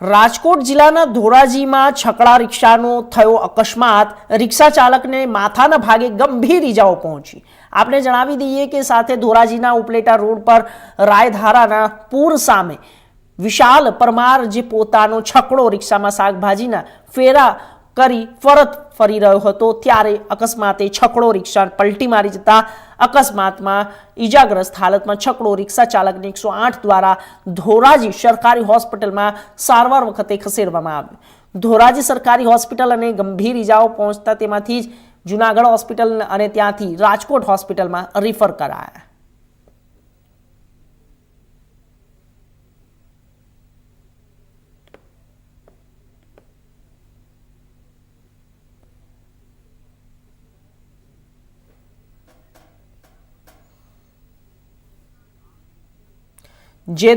રાજકોટ જિલ્લાના ધોરાજીમાં છકડા રિક્ષાનો થયો અકસ્માત. રિક્ષા ચાલકને માથાના ભાગે ગંભીર ઈજાઓ પહોંચી. આપણે જણાવી દઈએ કે સાથે ધોરાજીના ઉપલેટા રોડ પર રાયધારાના પૂર સામે વિશાલ પરમાર જે પોતાનો છકડો રિક્ષામાં શાકભાજીના ફેરા કરી પરત ફરી રહ્યો હતો. ત્યારે અકસ્માતે છકડો રિક્ષા પલટી મારી જતા અકસ્માતમાં ઈજાગ્રસ્ત હાલતમાં છકડો રિક્ષા ચાલકને એકસો આઠ દ્વારા ધોરાજી સરકારી હોસ્પિટલમાં સારવાર વખતે ખસેડવામાં આવ્યો. ધોરાજી સરકારી હોસ્પિટલ અને ગંભીર ઈજાઓ પહોંચતા તેમાંથી જ જુનાગઢ હોસ્પિટલ અને ત્યાંથી રાજકોટ હોસ્પિટલમાં રિફર કરાયા. જે